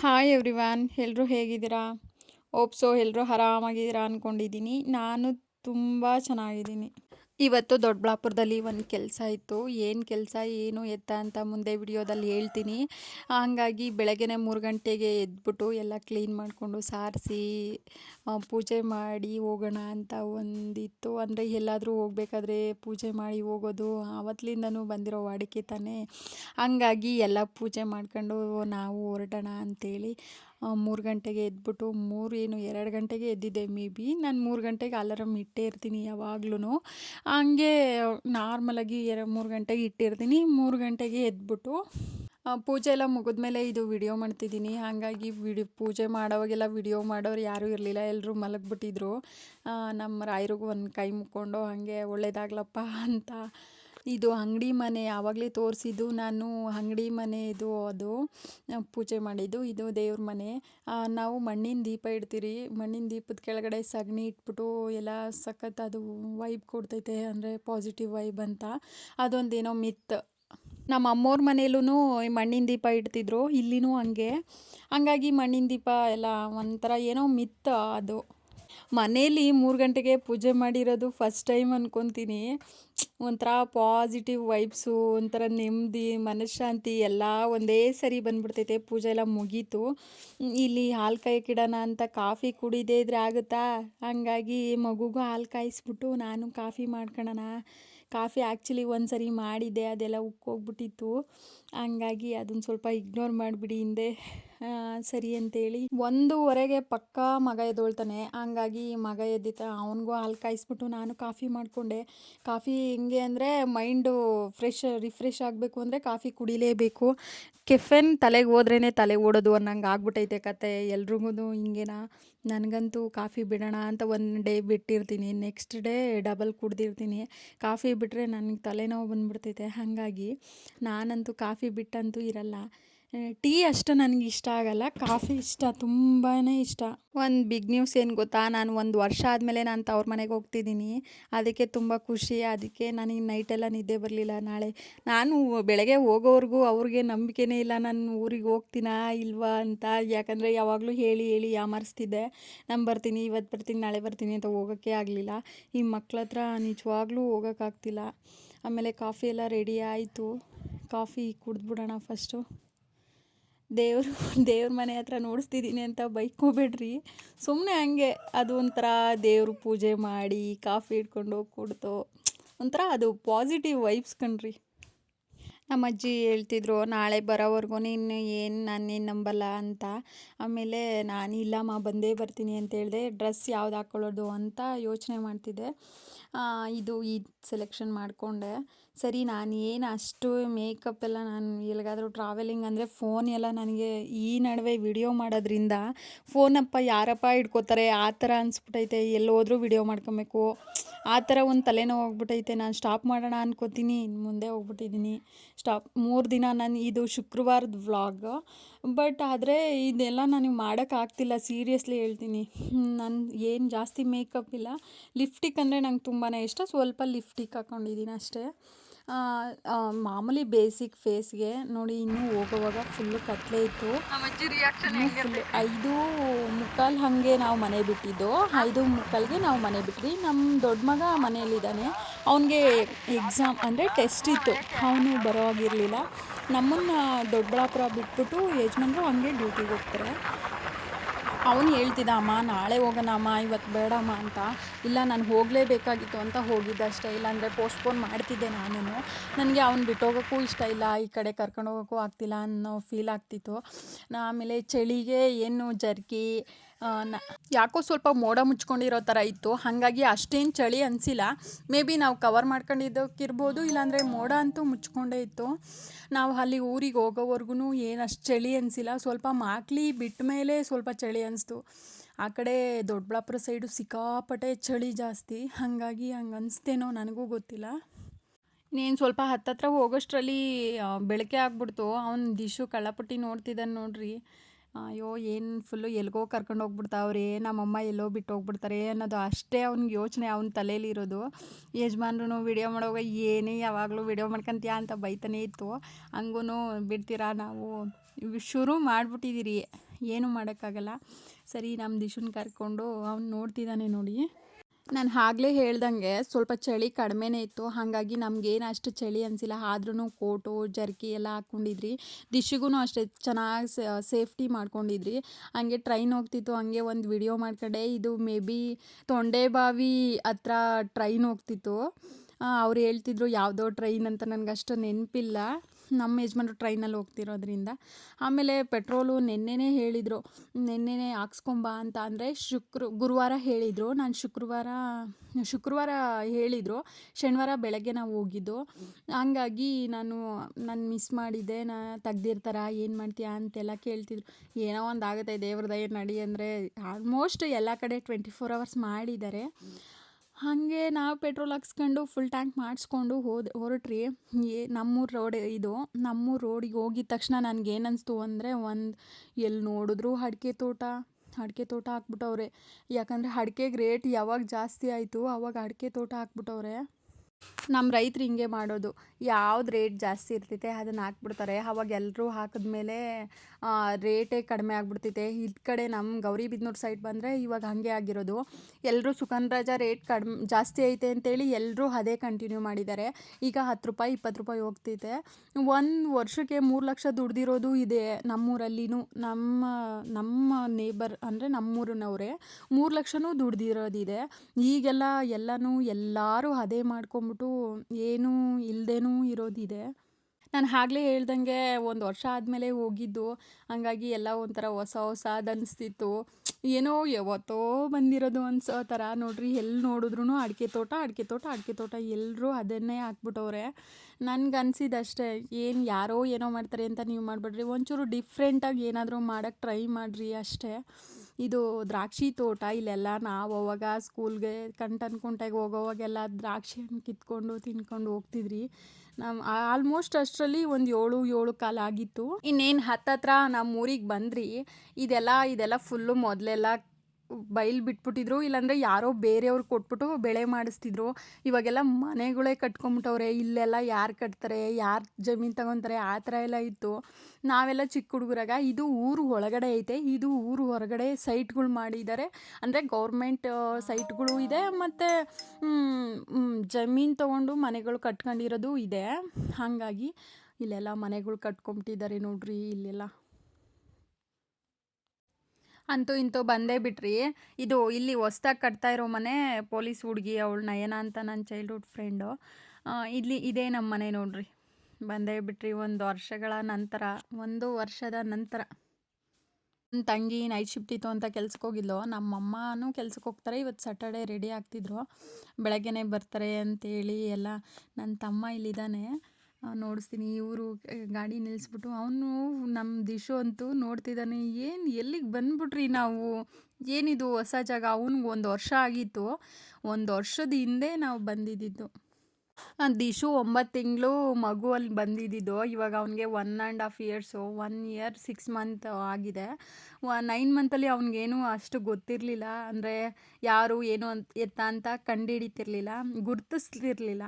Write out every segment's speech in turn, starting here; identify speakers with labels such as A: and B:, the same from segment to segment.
A: Hi everyone ಎಲ್ಲರೂ ಹೇಗಿದ್ದೀರಾ? ಓಪ್ಸೋ ಎಲ್ಲರೂ ಆರಾಮಾಗಿದ್ದೀರಾ ಅಂದ್ಕೊಂಡಿದ್ದೀನಿ ನಾನು ತುಂಬ ಚೆನ್ನಾಗಿದ್ದೀನಿ. ಇವತ್ತು ದೊಡ್ಡಬಳ್ಳಾಪುರದಲ್ಲಿ ಒಂದು ಕೆಲಸ ಇತ್ತು. ಏನು ಕೆಲಸ, ಏನು ಎತ್ತ ಅಂತ ಮುಂದೆ ವಿಡಿಯೋದಲ್ಲಿ ಹೇಳ್ತೀನಿ. ಹಂಗಾಗಿ ಬೆಳಗ್ಗೆ ಮೂರು ಗಂಟೆಗೆ ಎದ್ಬಿಟ್ಟು ಎಲ್ಲ ಕ್ಲೀನ್ ಮಾಡಿಕೊಂಡು ಸಾರಿಸಿ ಪೂಜೆ ಮಾಡಿ ಹೋಗೋಣ ಅಂತ ಒಂದಿತ್ತು. ಅಂದರೆ ಎಲ್ಲಾದರೂ ಹೋಗಬೇಕಾದ್ರೆ ಪೂಜೆ ಮಾಡಿ ಹೋಗೋದು ಆವತ್ತಿಂದನೂ ಬಂದಿರೋ ವಾಡಿಕೆ ತಾನೇ. ಹಂಗಾಗಿ ಎಲ್ಲ ಪೂಜೆ ಮಾಡ್ಕೊಂಡು ನಾವು ಹೊರಡೋಣ ಅಂತೇಳಿ ಮೂರು ಗಂಟೆಗೆ ಎದ್ಬಿಟ್ಟು ಮೂರು ಏನು ಎರಡು ಗಂಟೆಗೆ ಎದ್ದಿದ್ದೆ ಮೇ ಬಿ. ನಾನು ಮೂರು ಗಂಟೆಗೆ ಅಲಾರಮ್ ಇಟ್ಟೇ ಇರ್ತೀನಿ ಯಾವಾಗ್ಲೂ ಹಂಗೆ ನಾರ್ಮಲಾಗಿ ಎರಡು ಮೂರು ಗಂಟೆಗೆ ಇಟ್ಟಿರ್ತೀನಿ. ಮೂರು ಗಂಟೆಗೆ ಎದ್ಬಿಟ್ಟು ಪೂಜೆ ಎಲ್ಲ ಮುಗಿದ್ಮೇಲೆ ಇದು ವಿಡಿಯೋ ಮಾಡ್ತಿದ್ದೀನಿ. ಹಾಗಾಗಿ ವಿಡಿ ಪೂಜೆ ಮಾಡೋವಾಗೆಲ್ಲ ವಿಡಿಯೋ ಮಾಡೋರು ಯಾರೂ ಇರಲಿಲ್ಲ. ಎಲ್ಲರೂ ಮಲಗಿಬಿಟ್ಟಿದ್ರು. ನಮ್ಮ ರಾಯರಿಗೂ ಒಂದು ಕೈ ಮುಕ್ಕೊಂಡು ಹಾಗೆ ಒಳ್ಳೇದಾಗ್ಲಪ್ಪ ಅಂತ ಇದು ಅಂಗಡಿ ಮನೆ, ಯಾವಾಗಲೇ ತೋರಿಸಿದ್ದು ನಾನು ಅಂಗಡಿ ಮನೆ ಇದು, ಅದು ಪೂಜೆ ಮಾಡಿದ್ದು ಇದು ದೇವ್ರ ಮನೆ. ನಾವು ಮಣ್ಣಿನ ದೀಪ ಇಡ್ತೀರಿ. ಮಣ್ಣಿನ ದೀಪದ ಕೆಳಗಡೆ ಸಗಣಿ ಇಟ್ಬಿಟ್ಟು ಎಲ್ಲ ಸಖತ್ ಅದು ವೈಬ್ ಕೊಡ್ತೈತೆ, ಅಂದರೆ ಪಾಸಿಟಿವ್ ವೈಬ್ ಅಂತ. ಅದೊಂದೇನೋ ಮಿತ್ ನಮ್ಮ ಅಮ್ಮೋರ ಮನೇಲೂ ಮಣ್ಣಿನ ದೀಪ ಇಡ್ತಿದ್ರು, ಇಲ್ಲಿನೂ ಹಂಗೆ. ಹಂಗಾಗಿ ಮಣ್ಣಿನ ದೀಪ ಎಲ್ಲ ಒಂಥರ ಏನೋ ಮಿತ್ ಅದು. ಮನೇಲಿ ಮೂರು ಗಂಟೆಗೆ ಪೂಜೆ ಮಾಡಿರೋದು ಫಸ್ಟ್ ಟೈಮ್ ಅನ್ಕೊತೀನಿ. ಒಂಥರ ಪಾಸಿಟಿವ್ ವೈಬ್ಸು ಒಂಥರ ನೆಮ್ಮದಿ, ಮನಃಶಾಂತಿ ಎಲ್ಲ ಒಂದೇ ಸರಿ ಬಂದ್ಬಿಡ್ತೈತೆ. ಪೂಜೆ ಎಲ್ಲ ಮುಗೀತು. ಇಲ್ಲಿ ಹಾಲು ಕಾಯಕ್ಕಿಡೋಣ ಅಂತ ಕಾಫಿ ಕುಡಿದೇ ಇದ್ರೆ ಆಗುತ್ತಾ? ಹಂಗಾಗಿ ಮಗುಗೂ ಹಾಲು ಕಾಯಿಸ್ಬಿಟ್ಟು ನಾನು ಕಾಫಿ ಮಾಡ್ಕೊಳ್ಳೋಣ ಕಾಫಿ ಆ್ಯಕ್ಚುಲಿ ಒಂದು ಸರಿ ಮಾಡಿದ್ದೆ, ಅದೆಲ್ಲ ಉಕ್ಕೋಗ್ಬಿಟ್ಟಿತ್ತು. ಹಂಗಾಗಿ ಅದನ್ನು ಸ್ವಲ್ಪ ಇಗ್ನೋರ್ ಮಾಡಿಬಿಡಿ ಹಿಂದೆ. ಸರಿ ಅಂತೇಳಿ. ಒಂದೂವರೆಗೆ ಪಕ್ಕಾ ಮಗ ಎದ್ದೊಳ್ತಾನೆ ಹಂಗಾಗಿ ಮಗ ಎದ್ದಿತ್ತ ಅವನಿಗೂ ಹಾಲು ಕಾಯಿಸ್ಬಿಟ್ಟು ನಾನು ಕಾಫಿ ಮಾಡಿಕೊಂಡೆ. ಕಾಫಿ ಹಿಂಗೆ ಅಂದರೆ ಮೈಂಡು ಫ್ರೆಶ್, ರಿಫ್ರೆಶ್ ಆಗಬೇಕು ಅಂದರೆ ಕಾಫಿ ಕುಡಿಲೇಬೇಕು. ಕೆಫೆನ್ ತಲೆಗೆ ಹೋದ್ರೇ ತಲೆ ಓಡೋದು ಅನ್ನಂಗೆ ಆಗ್ಬಿಟ್ಟೈತೆ ಕತೆ. ಎಲ್ರಿಗೂ ಹಿಂಗೇನಾ, ನನಗಂತೂ ಕಾಫಿ ಬಿಡೋಣ ಅಂತ ಒಂದು ಡೇ ಬಿಟ್ಟಿರ್ತೀನಿ. ನೆಕ್ಸ್ಟ್ ಡೇ ಡಬಲ್ ಕುಡ್ದಿರ್ತೀನಿ. ಕಾಫಿ ಬಿಟ್ಟರೆ ನನಗೆ ತಲೆನೋವು ಬಂದ್ಬಿಡ್ತೈತೆ. ಹಾಗಾಗಿ ನಾನಂತೂ ಕಾಫಿ ಬಿಟ್ಟಂತೂ ಇರಲ್ಲ. ಟೀ ಅಷ್ಟು ನನಗೆ ಇಷ್ಟ ಆಗಲ್ಲ, ಕಾಫಿ ಇಷ್ಟ ತುಂಬಾ ಇಷ್ಟ. ಒಂದು ಬಿಗ್ ನ್ಯೂಸ್ ಏನು ಗೊತ್ತಾ? ನಾನು ಒಂದು ವರ್ಷ ಆದಮೇಲೆ ನಾನು ತವ್ರ ಮನೆಗೆ ಹೋಗ್ತಿದ್ದೀನಿ ಅದಕ್ಕೆ ತುಂಬ ಖುಷಿ, ಅದಕ್ಕೆ ನನಗೆ ನೈಟೆಲ್ಲ ನಿದ್ದೆ ಬರಲಿಲ್ಲ. ನಾಳೆ ನಾನು ಬೆಳಗ್ಗೆ ಹೋಗೋವರೆಗೂ ಅವ್ರಿಗೆ ನಂಬಿಕೆನೇ ಇಲ್ಲ, ನಾನು ಊರಿಗೆ ಹೋಗ್ತೀನಾ, ಇಲ್ವಾ? ಅಂತ. ಯಾಕಂದರೆ ಯಾವಾಗಲೂ ಹೇಳಿ ಹೇಳಿ ಯಾಮಾರಿಸ್ತಿದ್ದೆ. ನಾನು ಬರ್ತೀನಿ ಇವತ್ತು ಬರ್ತೀನಿ, ನಾಳೆ ಬರ್ತೀನಿ ಅಂತ ಹೋಗೋಕ್ಕೆ ಆಗಲಿಲ್ಲ. ಈ ಮಕ್ಳ ಹತ್ರ ನಿಜವಾಗ್ಲೂ ಹೋಗೋಕ್ಕಾಗ್ತಿಲ್ಲ ಆಮೇಲೆ ಕಾಫಿ ಎಲ್ಲ ರೆಡಿ ಆಯಿತು. ಕಾಫಿ ಕುಡಿದ್ಬಿಡೋಣ ಫಸ್ಟು ದೇವರು ದೇವ್ರ ಮನೆ ಹತ್ರ ನೋಡಿಸ್ತಿದ್ದೀನಿ ಅಂತ ಬೈಕೋಬೇಡ್ರಿ. ಸುಮ್ಮನೆ ಹಂಗೆ ಅದು ಒಂಥರ ದೇವ್ರ ಪೂಜೆ ಮಾಡಿ ಕಾಫಿ ಇಟ್ಕೊಂಡು ಹೋಗಿ ಕುಡ್ದು, ಒಂಥರ ಅದು ಪಾಸಿಟಿವ್ ವೈಬ್ಸ್ ಕಣ್ರಿ. ನಮ್ಮ ಅಜ್ಜಿ ಹೇಳ್ತಿದ್ರು, ನಾಳೆ ಬರೋವರೆಗೂ ನೀನು ಏನು ನಾನು ನೀನು ನಂಬಲ್ಲ ಅಂತ. ಆಮೇಲೆ ನಾನು ಇಲ್ಲಮ್ಮ ಬಂದೇ ಬರ್ತೀನಿ ಅಂತ ಹೇಳಿದೆ, ಡ್ರೆಸ್ ಯಾವ್ದು ಹಾಕ್ಕೊಳ್ಳೋದು ಅಂತ ಯೋಚನೆ ಮಾಡ್ತಿದ್ದೆ. ಇದು ಈ ಸೆಲೆಕ್ಷನ್ ಮಾಡಿಕೊಂಡೆ. ಸರಿ, ನಾನು ಏನು ಅಷ್ಟು ಮೇಕಪ್ ಎಲ್ಲ ನಾನು ಎಲ್ಲಿಗಾದ್ರೂ ಟ್ರಾವೆಲಿಂಗ್ ಅಂದರೆ ಫೋನ್ ಎಲ್ಲ ನನಗೆ ಈ ನಡುವೆ ವಿಡಿಯೋ ಮಾಡೋದ್ರಿಂದ ಫೋನಪ್ಪ ಯಾರಪ್ಪ ಇಟ್ಕೋತಾರೆ ಆ ಥರ ಅನಿಸ್ಬಿಟ್ಟೈತೆ ಎಲ್ಲೋದ್ರೂ ವಿಡಿಯೋ ಮಾಡ್ಕೊಬೇಕು. ಆ ಥರ ಒಂದು ತಲೆನೋವು ಹೋಗ್ಬಿಟ್ಟೈತೆ ನಾನು ಸ್ಟಾಪ್ ಮಾಡೋಣ ಅನ್ಕೋತೀನಿ. ಇನ್ನು ಮುಂದೆ ಹೋಗ್ಬಿಟ್ಟಿದ್ದೀನಿ ಸ್ಟಾಪ್ ಮೂರು ದಿನ ನಾನು ಇದು ಶುಕ್ರವಾರದ ವ್ಲಾಗ್. ಬಟ್ ಆದರೆ ಇದೆಲ್ಲ ನನಗೆ ಮಾಡೋಕ್ಕಾಗ್ತಿಲ್ಲ ಸೀರಿಯಸ್ಲಿ ಹೇಳ್ತೀನಿ. ನಾನು ಏನು ಜಾಸ್ತಿ ಮೇಕಪ್ ಇಲ್ಲ. ಲಿಫ್ಟಿಕ್ ಅಂದರೆ ನಂಗೆ ತುಂಬಾ ಇಷ್ಟ. ಸ್ವಲ್ಪ ಲಿಫ್ಟಿಕ್ ಹಾಕ್ಕೊಂಡಿದ್ದೀನಿ ಅಷ್ಟೇ. ಮಾಮೂಲಿ ಬೇಸಿಕ್ ಫೇಸ್ಗೆ ನೋಡಿ ಇನ್ನೂ ಹೋಗೋವಾಗ ಫುಲ್ಲು ಕತ್ಲೆ ಇತ್ತು. ಇನ್ನೂ ಐದು ಮುಕ್ಕಾಲು ಹಾಗೆ ನಾವು ಮನೆ ಬಿಟ್ಟಿದ್ದು. ಐದು ಮುಕ್ಕಾಲ್ಗೆ ನಾವು ಮನೆ ಬಿಟ್ವಿ ನಮ್ಮ ದೊಡ್ಡ ಮಗ ಮನೆಯಲ್ಲಿದ್ದಾನೆ. ಅವನಿಗೆ ಎಕ್ಸಾಮ್ ಅಂದರೆ ಟೆಸ್ಟ್ ಇತ್ತು. ಅವನು ಬರೋವಾಗಿರಲಿಲ್ಲ ನಮ್ಮನ್ನು ದೊಡ್ಡಬಳ್ಳಾಪುರ ಬಿಟ್ಬಿಟ್ಟು ಯಜಮಾನ್ರು ಹಂಗೆ ಡ್ಯೂಟಿಗೆ ಹೋಗ್ತಾರೆ. ಅವನು ಹೇಳ್ತಿದ್ದ, ಅಮ್ಮ, ನಾಳೆ ಹೋಗೋಣ, ಅಮ್ಮ, ಇವತ್ತು ಬೇಡಮ್ಮ ಅಂತ. ಇಲ್ಲ, ನಾನು ಹೋಗಲೇಬೇಕಾಗಿತ್ತು ಅಂತ ಹೋಗಿದ್ದೆ ಅಷ್ಟೇ. ಇಲ್ಲಾಂದರೆ ಪೋಸ್ಟ್ಪೋನ್ ಮಾಡ್ತಿದ್ದೆ ನಾನೇನು. ನನಗೆ ಅವ್ನು ಬಿಟ್ಟೋಗೋಕ್ಕೂ ಇಷ್ಟ ಇಲ್ಲ, ಈ ಕಡೆ ಕರ್ಕೊಂಡು ಹೋಗೋಕ್ಕೂ ಆಗ್ತಿಲ್ಲ ಅನ್ನೋ ಫೀಲ್ ಆಗ್ತಿತ್ತು. ಆಮೇಲೆ ಚಳಿಗೆ ಏನು ಜರ್ಕಿ ಯಾಕೋ ಸ್ವಲ್ಪ ಮೋಡ ಮುಚ್ಕೊಂಡಿರೋ ಥರ ಇತ್ತು. ಹಾಗಾಗಿ ಅಷ್ಟೇನು ಚಳಿ ಅನಿಸಿಲ್ಲ. ಮೇ ಬಿ ನಾವು ಕವರ್ ಮಾಡ್ಕೊಂಡಿದ್ದಕ್ಕಿರ್ಬೋದು, ಇಲ್ಲಾಂದರೆ ಮೋಡ ಅಂತೂ ಮುಚ್ಕೊಂಡೇ ಇತ್ತು. ನಾವು ಅಲ್ಲಿ ಊರಿಗೆ ಹೋಗೋವರೆಗೂ ಏನು ಅಷ್ಟು ಚಳಿ ಅನಿಸಿಲ್ಲ. ಸ್ವಲ್ಪ ಮಾಕ್ಲಿ ಬಿಟ್ಟ ಮೇಲೆ ಸ್ವಲ್ಪ ಚಳಿ ಅನಿಸ್ತು. ಆ ಕಡೆ ದೊಡ್ಡಬಳ್ಳಾಪುರ ಸೈಡು ಸಿಕ್ಕಾಪಟ್ಟೆ ಚಳಿ ಜಾಸ್ತಿ. ಹಾಗಾಗಿ ಹಂಗೆ ಅನಿಸ್ತೇನೋ ನನಗೂ ಗೊತ್ತಿಲ್ಲ. ಇನ್ನೇನು ಸ್ವಲ್ಪ ಹತ್ತತ್ರ ಹೋಗೋಷ್ಟರಲ್ಲಿ ಬೆಳಕೆ ಆಗ್ಬಿಡ್ತು. ಅವ್ನು ದಿಶು ಕಳ್ಳಪಟ್ಟಿ ನೋಡ್ತಿದ್ದಾನೆ ನೋಡ್ರಿ. ಅಯ್ಯೋ, ಏನು ಫುಲ್ಲು ಎಲ್ಗೋ ಕರ್ಕೊಂಡು ಹೋಗ್ಬಿಡ್ತಾವ್ರೆ ನಮ್ಮಮ್ಮ ಎಲ್ಲೋ ಬಿಟ್ಟು ಹೋಗ್ಬಿಡ್ತಾರೆ ಅನ್ನೋದು ಅಷ್ಟೇ ಅವ್ನಿಗೆ ಯೋಚನೆ ಅವ್ನ ತಲೆಯಲ್ಲಿರೋದು ಯಜಮಾನ್ರು ವಿಡಿಯೋ ಮಾಡೋವಾಗ, ಏನೇ ಯಾವಾಗಲೂ ವಿಡಿಯೋ ಮಾಡ್ಕೊಂತೀಯ? ಅಂತ ಬೈತಾನೇ ಇತ್ತು. ಹಂಗೂ ಬಿಡ್ತೀರಾ ನಾವು? ಶುರು ಮಾಡಿಬಿಟ್ಟಿದ್ದೀರಿ ಏನೂ ಮಾಡೋಕ್ಕಾಗಲ್ಲ. ಸರಿ ನಮ್ಮ ದಿಶುನ್ ಕರ್ಕೊಂಡು ಅವ್ನು ನೋಡ್ತಿದ್ದಾನೆ ನೋಡಿ. ನಾನು ಆಗಲೇ ಹೇಳ್ದಂಗೆ ಸ್ವಲ್ಪ ಚಳಿ ಕಡಿಮೆನೇ ಇತ್ತು. ಹಾಗಾಗಿ ನಮಗೇನು ಅಷ್ಟು ಚಳಿ ಅನಿಸಿಲ್ಲ. ಆದ್ರೂ ಕೋಟು, ಜರ್ಕಿ ಎಲ್ಲ ಹಾಕ್ಕೊಂಡಿದ್ರಿ. ದಿಶಿಗೂ ಅಷ್ಟೇ ಚೆನ್ನಾಗಿ ಸೇಫ್ಟಿ ಮಾಡ್ಕೊಂಡಿದ್ರಿ. ಹಂಗೆ ಟ್ರೈನ್ ಹೋಗ್ತಿತ್ತು. ಹಂಗೆ ಒಂದು ವಿಡಿಯೋ ಮಾಡ್ಕೊಂಡೆ. ಇದು ಮೇ ಬಿ ತೊಂಡೆಬಾವಿ ಹತ್ರ ಟ್ರೈನ್ ಹೋಗ್ತಿತ್ತು. ಅವ್ರು ಹೇಳ್ತಿದ್ರು, ಯಾವುದೋ ಟ್ರೈನ್ ಅಂತ ನನಗೆ ನೆನಪಿಲ್ಲ. ನಮ್ಮ ಯಜಮಾನ್ರು ಟ್ರೈನಲ್ಲಿ ಹೋಗ್ತಿರೋದ್ರಿಂದ. ಆಮೇಲೆ ಪೆಟ್ರೋಲು ನೆನ್ನೆನೇ ಹೇಳಿದರು, ನೆನ್ನೆನೇ ಹಾಕ್ಸ್ಕೊಂಬ ಅಂತ ಅಂದರೆ ಶುಕ್ರ, ಗುರುವಾರ ಹೇಳಿದರು. ನಾನು ಶುಕ್ರವಾರ ಶುಕ್ರವಾರ ಹೇಳಿದರು. ಶನಿವಾರ ಬೆಳಗ್ಗೆ ನಾವು ಹೋಗಿದ್ದು. ಹಂಗಾಗಿ ನಾನು ನಾನು ಮಿಸ್ ಮಾಡಿದ್ದೆ, ನಾ ತೆಗ್ದಿರ್ತಾರ, ಏನು ಮಾಡ್ತೀಯಾ ಅಂತೆಲ್ಲ ಕೇಳ್ತಿದ್ರು. ಏನೋ ಒಂದು ಆಗುತ್ತೆ, ದೇವ್ರ ದಯೆ ನಡಿ ಅಂದರೆ ಆಲ್ಮೋಸ್ಟ್ ಎಲ್ಲ ಕಡೆ ಟ್ವೆಂಟಿ ಫೋರ್ ಅವರ್ಸ್ ಮಾಡಿದ್ದಾರೆ. ಹಾಗೆ ನಾವು ಪೆಟ್ರೋಲ್ ಹಾಕ್ಸ್ಕೊಂಡು ಫುಲ್ ಟ್ಯಾಂಕ್ ಮಾಡಿಸ್ಕೊಂಡು ಹೋದ, ಹೊರಟ್ರಿ. ಏ, ನಮ್ಮೂರು ರೋಡ್ ಇದು, ನಮ್ಮೂರು ರೋಡಿಗೆ ಹೋಗಿದ ತಕ್ಷಣ ನನಗೆ ಏನು ಅಂದರೆ ಒಂದು ಎಲ್ಲಿ ನೋಡಿದ್ರು ಅಡಿಕೆ ತೋಟ ಅಡಿಕೆ ತೋಟ ಹಾಕ್ಬಿಟ್ಟವ್ರೆ. ಯಾಕಂದರೆ ಅಡಿಕೆಗೆ ರೇಟ್ ಯಾವಾಗ ಜಾಸ್ತಿ ಆಯಿತು ಆವಾಗ ಅಡಿಕೆ ತೋಟ ಹಾಕ್ಬಿಟ್ಟವ್ರೆ. ನಮ್ಮ ರೈತರು ಹಿಂಗೆ ಮಾಡೋದು. ಯಾವ್ದು ರೇಟ್ ಜಾಸ್ತಿ ಇರ್ತೈತೆ ಅದನ್ನು ಹಾಕ್ಬಿಡ್ತಾರೆ. ಅವಾಗ ಎಲ್ಲರೂ ಹಾಕಿದ್ಮೇಲೆ ರೇಟೇ ಕಡಿಮೆ ಆಗ್ಬಿಡ್ತೈತೆ. ಈ ಕಡೆ ನಮ್ಮ ಗೌರಿಬಿದನೂರು ಸೈಡ್ ಬಂದರೆ ಇವಾಗ ಹಾಗೆ ಆಗಿರೋದು. ಎಲ್ಲರೂ ಸುಗಂಧರಾಜ ರೇಟ್ ಕಡಿಮೆ, ಜಾಸ್ತಿ ಐತೆ ಅಂತೇಳಿ ಎಲ್ಲರೂ ಅದೇ ಕಂಟಿನ್ಯೂ ಮಾಡಿದ್ದಾರೆ. ಈಗ ಹತ್ತು ರೂಪಾಯಿ, ಇಪ್ಪತ್ತು ರೂಪಾಯಿ ಹೋಗ್ತೈತೆ. ಒಂದು ವರ್ಷಕ್ಕೆ ಮೂರು ಲಕ್ಷ ದುಡ್ದಿರೋದು ಇದೆ ನಮ್ಮೂರಲ್ಲಿನೂ. ನಮ್ಮ ನಮ್ಮ ನೇಬರ್ ಅಂದರೆ ನಮ್ಮೂರಿನವರೇ ಮೂರು ಲಕ್ಷನೂ ದುಡ್ದಿರೋದಿದೆ. ಈಗೆಲ್ಲ ಎಲ್ಲನೂ ಎಲ್ಲರೂ ಅದೇ ಮಾಡ್ಕೊಂಬಿಟ್ಟು ಏನೂ ಇಲ್ಲದೇನೂ ಇರೋದಿದೆ. ನಾನು ಆಗಲೇ ಹೇಳ್ದಂಗೆ ಒಂದು ವರ್ಷ ಆದಮೇಲೆ ಹೋಗಿದ್ದು. ಹಂಗಾಗಿ ಎಲ್ಲ ಒಂಥರ ಹೊಸ ಹೊಸದು ಅನಿಸ್ತಿತ್ತು. ಏನೋ ಯಾವತ್ತೋ ಬಂದಿರೋದು ಅನ್ಸೋ ಥರ ನೋಡ್ರಿ ಎಲ್ಲಿ ನೋಡಿದ್ರೂ ಅಡಿಕೆ ತೋಟ ಅಡಿಕೆ ತೋಟ ಅಡಿಕೆ ತೋಟ ಎಲ್ಲರೂ ಅದನ್ನೇ ಹಾಕ್ಬಿಟ್ಟವ್ರೆ. ನನ್ಗೆ ಅನಿಸಿದಷ್ಟೇ, ಏನು ಯಾರೋ ಏನೋ ಮಾಡ್ತಾರೆ ಅಂತ ನೀವು ಮಾಡಿಬಿಡ್ರಿ. ಒಂಚೂರು ಡಿಫ್ರೆಂಟಾಗಿ ಏನಾದರೂ ಮಾಡೋಕ್ಕೆ ಟ್ರೈ ಮಾಡಿರಿ ಅಷ್ಟೇ. ಇದು ದ್ರಾಕ್ಷಿ ತೋಟ, ಇಲ್ಲೆಲ್ಲ ನಾವು ಅವಾಗ ಸ್ಕೂಲ್ಗೆ ಕಂಟನ್ ಕುಂಟೆಗೆ ಹೋಗೋವಾಗೆಲ್ಲ ದ್ರಾಕ್ಷಿ ಹಣ್ಣು ಕಿತ್ಕೊಂಡು ತಿನ್ಕೊಂಡು ಹೋಗ್ತಿದ್ರಿ. ನಮ್ಮ ಆಲ್ಮೋಸ್ಟ್ ಅಷ್ಟರಲ್ಲಿ ಒಂದು ಏಳು ಏಳು ಕಾಲ ಆಗಿತ್ತು. ಇನ್ನೇನು ಹತ್ತತ್ರ ನಮ್ಮ ಊರಿಗೆ ಬಂದ್ರಿ. ಇದೆಲ್ಲ ಇದೆಲ್ಲ ಫುಲ್ಲು ಮೊದಲೆಲ್ಲ ಬೈಲ್ ಬಿಟ್ಬಿಟ್ಟಿದ್ರು ಇಲ್ಲಾಂದರೆ ಯಾರೋ ಬೇರೆಯವ್ರು ಕೊಟ್ಬಿಟ್ಟು ಬೆಳೆ ಮಾಡಿಸ್ತಿದ್ರು. ಇವಾಗೆಲ್ಲ ಮನೆಗಳೇ ಕಟ್ಕೊಂಬಿಟ್ಟವ್ರೆ, ಇಲ್ಲೆಲ್ಲ ಯಾರು ಕಟ್ತಾರೆ, ಯಾರು ಜಮೀನು ತಗೊತಾರೆ, ಆ ಥರ ಎಲ್ಲ ಇತ್ತು. ನಾವೆಲ್ಲ ಚಿಕ್ಕ ಹುಡುಗರಾಗ ಇದು ಊರು ಒಳಗಡೆ ಐತೆ, ಇದು ಊರು ಹೊರಗಡೆ ಸೈಟ್ಗಳು ಮಾಡಿದ್ದಾರೆ. ಅಂದರೆ ಗೌರ್ಮೆಂಟ್ ಸೈಟ್ಗಳು ಇದೆ, ಮತ್ತು ಜಮೀನು ತೊಗೊಂಡು ಮನೆಗಳು ಕಟ್ಕೊಂಡಿರೋದು ಇದೆ. ಹಾಗಾಗಿ ಇಲ್ಲೆಲ್ಲ ಮನೆಗಳು ಕಟ್ಕೊಂಬಿಟ್ಟಿದ್ದಾರೆ ನೋಡ್ರಿ, ಇಲ್ಲೆಲ್ಲ. ಅಂತೂ ಇಂತೂ ಬಂದೇ ಬಿಟ್ರಿ. ಇದು ಇಲ್ಲಿ ಹೊಸ್ದಾಗಿ ಕಟ್ತಾ ಇರೋ ಮನೆ ಪೊಲೀಸ್ ಹುಡುಗಿ ಅವಳು ನಯನ ಅಂತ ನನ್ನ ಚೈಲ್ಡ್ಹುಡ್ ಫ್ರೆಂಡು ಇಲ್ಲಿ ಇದೇ ನಮ್ಮ ಮನೆ ನೋಡ್ರಿ. ಬಂದೇ ಬಿಟ್ರಿ ಒಂದು ವರ್ಷಗಳ ನಂತರ, ಒಂದು ವರ್ಷದ ನಂತರ. ನನ್ನ ತಂಗಿ ನೈಟ್ ಶಿಫ್ಟ್ ಇತ್ತು ಅಂತ ಕೆಲ್ಸಕ್ಕೆ ನಮ್ಮ ಅಮ್ಮನೂ ಕೆಲ್ಸಕ್ಕೆ ಹೋಗ್ತಾರೆ. ಇವತ್ತು ಸ್ಯಾಟರ್ಡೆ ರೆಡಿ ಆಗ್ತಿದ್ರು. ಬೆಳಗ್ಗೆನೇ ಬರ್ತಾರೆ ಅಂತೇಳಿ ಎಲ್ಲ ನನ್ನ ತಮ್ಮ ಇಲ್ಲಿದ್ದಾನೆ ನೋಡಿಸ್ತೀನಿ. ಇವರು ಗಾಡಿ ನಿಲ್ಲಿಸ್ಬಿಟ್ಟು ಅವನು ನಮ್ಮ ದಿಶು ಅಂತೂ ನೋಡ್ತಿದ್ದಾನೆ ಏನು ಎಲ್ಲಿಗೆ ಬಂದ್ಬಿಟ್ರಿ ನಾವು? ಏನಿದು ಹೊಸ ಜಾಗ? ಅವನಿಗೆ ಒಂದು ವರ್ಷ ಆಗಿತ್ತು. ಒಂದು ವರ್ಷದ ಹಿಂದೆ ನಾವು ಬಂದಿದ್ದಿದ್ದು ದಿಶು ಒಂಬತ್ತು ತಿಂಗಳು ಮಗು ಅಲ್ಲಿ ಬಂದಿದ್ದಿದ್ದು. ಇವಾಗ ಅವನಿಗೆ one and half years one year six month ಆಗಿದೆ. ನೈನ್ ಮಂತಲ್ಲಿ ಅವನಿಗೇನು ಅಷ್ಟು ಗೊತ್ತಿರಲಿಲ್ಲ. ಅಂದರೆ ಯಾರು, ಏನು ಅಂತ ಎತ್ತ ಅಂತ ಕಂಡುಹಿಡಿತಿರ್ಲಿಲ್ಲ ಗುರ್ತಿಸ್ತಿರ್ಲಿಲ್ಲ.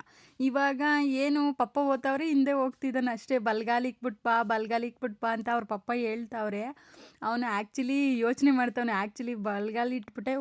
A: ಇವಾಗ ಏನು ಪಪ್ಪ ಓದ್ತಾವ್ರೆ, ಹಿಂದೆ ಹೋಗ್ತಿದ್ದಾನೆ ಅಷ್ಟೇ. ಬಲ್ಗಾಲಿಗೆ ಬಿಟ್ಪಾ ಬಲ್ಗಾಲಿಗೆ ಬಿಟ್ಪಾ ಅಂತ ಅವ್ರ ಪಪ್ಪ ಹೇಳ್ತಾವ್ರೆ. ಅವನು ಆ್ಯಕ್ಚುಲಿ ಯೋಚನೆ ಮಾಡ್ತಾವನೆ. ಆ್ಯಕ್ಚುಲಿ ಬಲ್ಗಾಲಿ ಇಟ್ಬಿಟ್ಟೆ